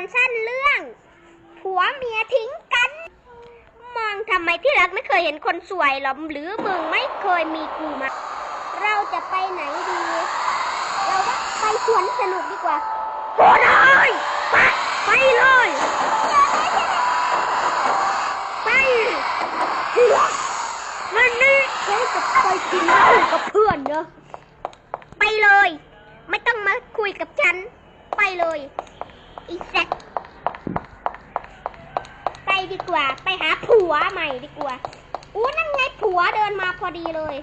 อนสั้นเรื่อง ผัวเมียทิ้งกัน มองทำไมที่รักไม่เคยเห็นคนสวยหรอหรือมึงไม่เคยมีกูมา เราจะไปไหนดี เราว่าไปสวนสนุกดีกว่าโกเลยไปไปเลยไปวันนี้เราจะไปกินเหล้ากับเพื่อนเนอะไปเลย ไม่ต้องมาคุยกับฉัน ไปเลย อีแซกไปดีกว่า ไปหาผัวใหม่ดีกว่าอู้นั่นไงผัวเดินมาพอดีเลย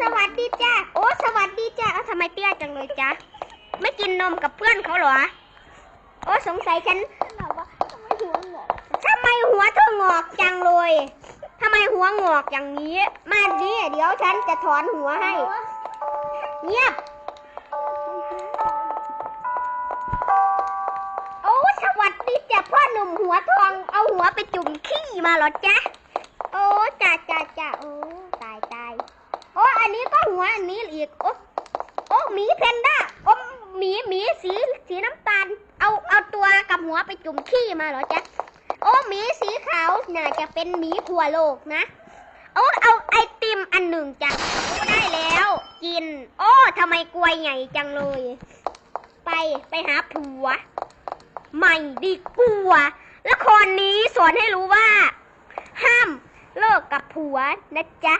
สวัสดีจ้าโอ้สวัสดีจ้าเอ้าทำไมเตี้ยจังเลยจ้าไม่กินนมกับเพื่อนเขาเหรอ โอ้สงสัยฉันทำไมหัวหงอกทำไมหัวเธองอกจังเลยทำไมหัวงอกอย่างนี้ มาดิเดี๋ยวฉันจะถอนหัวให้ เงียบ หัวทอง เอาหัวไปจุ่มขี้มาเหรอจ๊ะ โอ้จ้าจ้าจ้าโอ้ตายตายโอ้อันนี้ก็หัวอันนี้อีก โอ้โอ้หมีเพนด้าโอ้หมีหมีสีสีน้ำตาล เอาเอาตัวกับหัวไปจุ่มขี้มาเหรอจ๊ะ โอ้หมีสีขาวน่าจะเป็นหมีขัวโลกนะโอ้เอาไอติมอันหนึ่งจ้ะได้แล้ว กิน โอ้ทำไมกลวยใหญ่จังเลย ไปไปหาผัว ใหม่ดีกว่า ละครนี้สอนให้รู้ว่า ห้ามเลิกกับผัวนะจ๊ะ